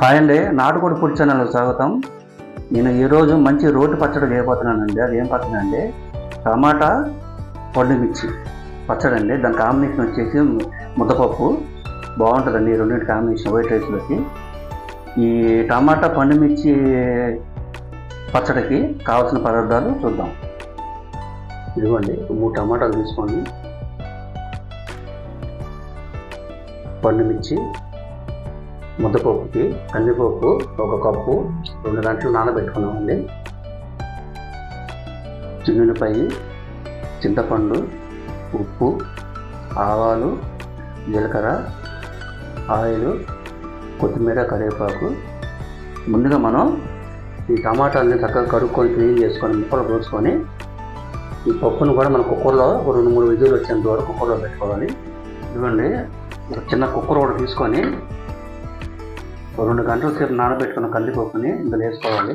Hi అండి నాటుకోడి food channel స్వాగతం. నేను ఈరోజు మంచి రోటి పచ్చడి చేయబోతున్నానండి. అది ఏం పచ్చడి అంటే టమాటా మిర్చి పచ్చడి అండి దాని కాంబినేషన్ వచ్చేసి ముద్దపప్పు. బాగుంటుందండి ఈ రెండింటి కాంబినేషన్ వైట్ రైస్లోకి. ఈ టమాటా మిర్చి పచ్చడికి కావాల్సిన పదార్థాలు చూద్దాం. ఇదిగోండి మూడు టమాటాలు తీసుకోండి. మిర్చి ముద్దపప్పుకి కందిపప్పు ఒక కప్పు రెండు గంటలు నానబెట్టుకున్నామండి. చిన్నులపాయి చింతపండు ఉప్పు ఆవాలు జీలకర్ర ఆయిల్ కొత్తిమీర కరివేపాకు. ముందుగా మనం ఈ టమాటాలని చక్కగా కడుక్కొని క్లీన్ చేసుకొని ముక్కలు పోసుకొని ఈ పప్పును కూడా మన కుక్కర్లో ఒక రెండు మూడు విజులు వచ్చేంత వరకు కుక్కర్లో పెట్టుకోవాలి. ఇదిగోండి ఒక చిన్న కుక్కర్ కూడా తీసుకొని రెండు గంటల సేపు నానబెట్టుకున్న కందిపప్పుని ఇందులో వేసుకోవాలి.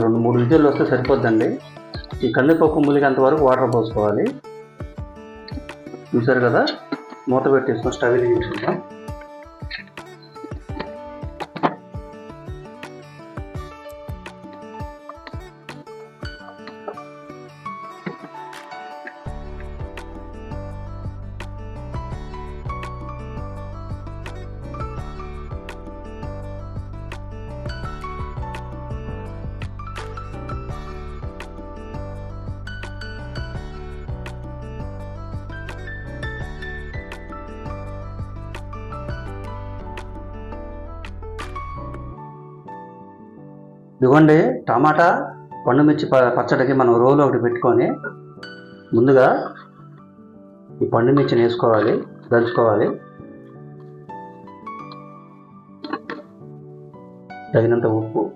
రెండు మూడు విజయలు వస్తే సరిపోద్దండి. ఈ కందిపప్పు ములిగేంత వరకు వాటర్ పోసుకోవాలి. చూసారు కదా? మూత పెట్టేసుకొని స్టవ్ వెలిగించుకుందాం. ఇదిగోండి టమాటా పండుమిర్చి ప- పచ్చడికి మనం రోలు ఒకటి పెట్టుకొని ముందుగా ఈ పండుమిర్చిని వేసుకోవాలి దంచుకోవాలి. తగినంత ఉప్పు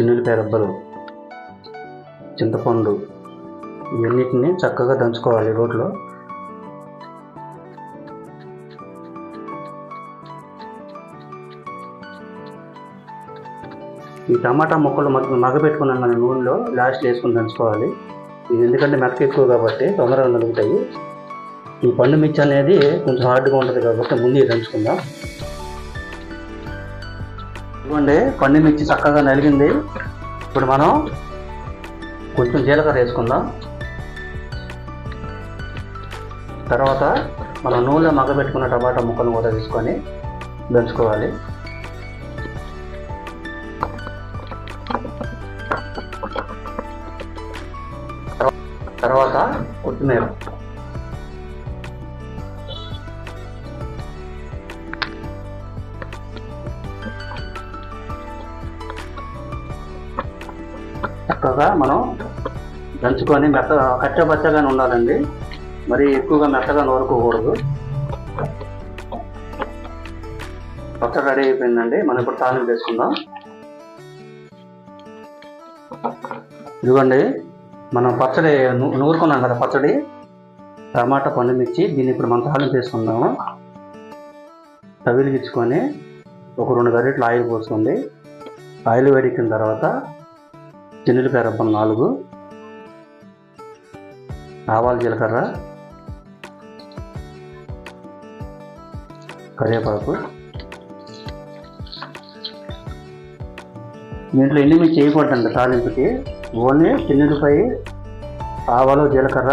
చిన్నులపాయ రబ్బలు చింతపండు ఇవన్నిటిని చక్కగా దంచుకోవాలి రోట్లో. ఈ టమాటా ముక్కలు మొత్తం మగ్గబెట్టుకున్నాం కానీ నూనెలో లాస్ట్ వేసుకుని దంచుకోవాలి. ఇది ఎందుకంటే మెక్క ఎక్కువ కాబట్టి తొందరగా నలుగుతాయి. ఈ పండు మిర్చి అనేది కొంచెం హార్డ్గా ఉంటుంది కాబట్టి ముందు దంచుకుందాం. ఇదిగోండి పండు మిర్చి చక్కగా నలిగింది. ఇప్పుడు మనం కొంచెం జీలకర్ర వేసుకుందాం. తర్వాత మనం నూనెలో మగ్గబెట్టుకున్న టమాటా ముక్కలు కూడా తీసుకొని దంచుకోవాలి. తర్వాత కొత్తిమీర చక్కగా మనం దంచుకొని మెత్త కచ్చపచ్చగానే ఉండాలండి. మరి ఎక్కువగా మెత్తగా నూరుకోకూడదు. పచ్చడి రెడీ అయిపోయిందండి. మనం ఇప్పుడు తాలింపు వేసుకుందాం. ఇదిగోండి. మనం పచ్చడి నూరుకున్నాం కదా పచ్చడి? టమాటా పండు మిర్చి దీన్ని ఇప్పుడు మనం తాలింపు వేసుకుందాము. తవిలిగించుకొని ఒక రెండు గరిటెలు ఆయిల్ పోసుకోండి ఆయిల్ వేడెక్కిన తర్వాత చిన్నులపాయ రబ్బం నాలుగు ఆవాలు జీలకర్ర కరివేపాకు దీంట్లో ఎన్ని మీరు చేయకూడదండి తాలింపుకి. ఓన్లీ చిన్నులపాయ ఆవాలు జీలకర్ర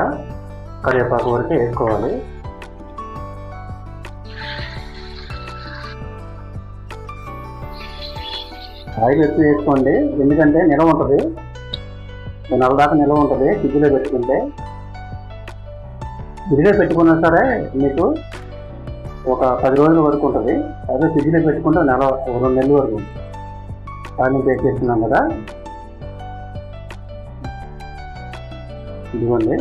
కరివేపాకు వరకే వేసుకోవాలి. ఆయిల్ ఎక్కువ వేసుకోండి. ఎందుకంటే నిల్వ ఉంటుంది. నెల దాకా నిల్వ ఉంటుంది. ఫ్రిడ్జ్లో పెట్టుకుంటే. ఫ్రిడ్జ్లో పెట్టుకున్నా సరే మీకు ఒక పది రోజుల వరకు ఉంటుంది. అదే ఫ్రిడ్జ్లో పెట్టుకుంటే నెల ఒక రెండు నెలల వరకు ఉంటుంది. తాలింపు వేసేస్తున్నాం కదా. ఇదిగోండి.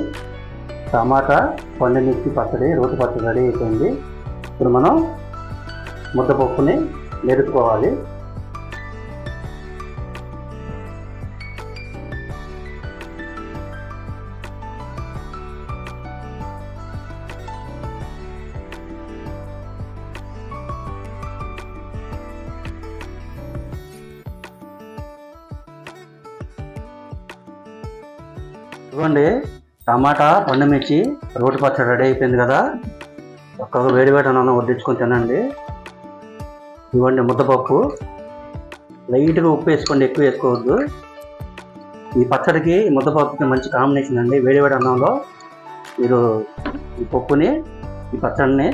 టమాటా పండుమిర్చి పచ్చడి రోటి పచ్చడి రెడీ అయిపోయింది. ఇప్పుడు మనం ముద్దపప్పుని మెరుపుకోవాలి ఇదిగోండి టమాటా పండుమిర్చి రోటి పచ్చడి రెడీ అయిపోయింది కదా. ఒక్కొక్క వేడి వేడి అన్నం వడ్డించుకొని తినండి. ఇవ్వండి ముద్దపప్పు. లైట్గా ఉప్పు వేసుకోండి ఎక్కువ వేసుకోవద్దు. ఈ పచ్చడికి ఈ ముద్దపప్పుకి మంచి కాంబినేషన్ అండి. వేడి వేడి అన్నంలో మీరు ఈ పప్పుని ఈ పచ్చడిని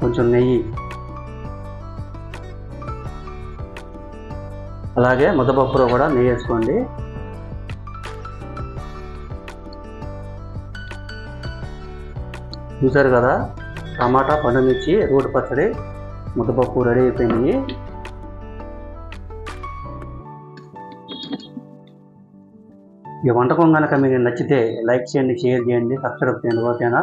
కొంచెం నెయ్యి. అలాగే ముద్దపప్పులో కూడా నెయ్యి వేసుకోండి. చూసారు కదా? టమాటా పండుమిర్చి రోటి పచ్చడి ముద్దపప్పు రెడీ అయిపోయింది. ఈ వంటకం కనుక మీకు నచ్చితే లైక్ చేయండి షేర్ చేయండి సబ్స్క్రైబ్ చేయండి ఓకేనా?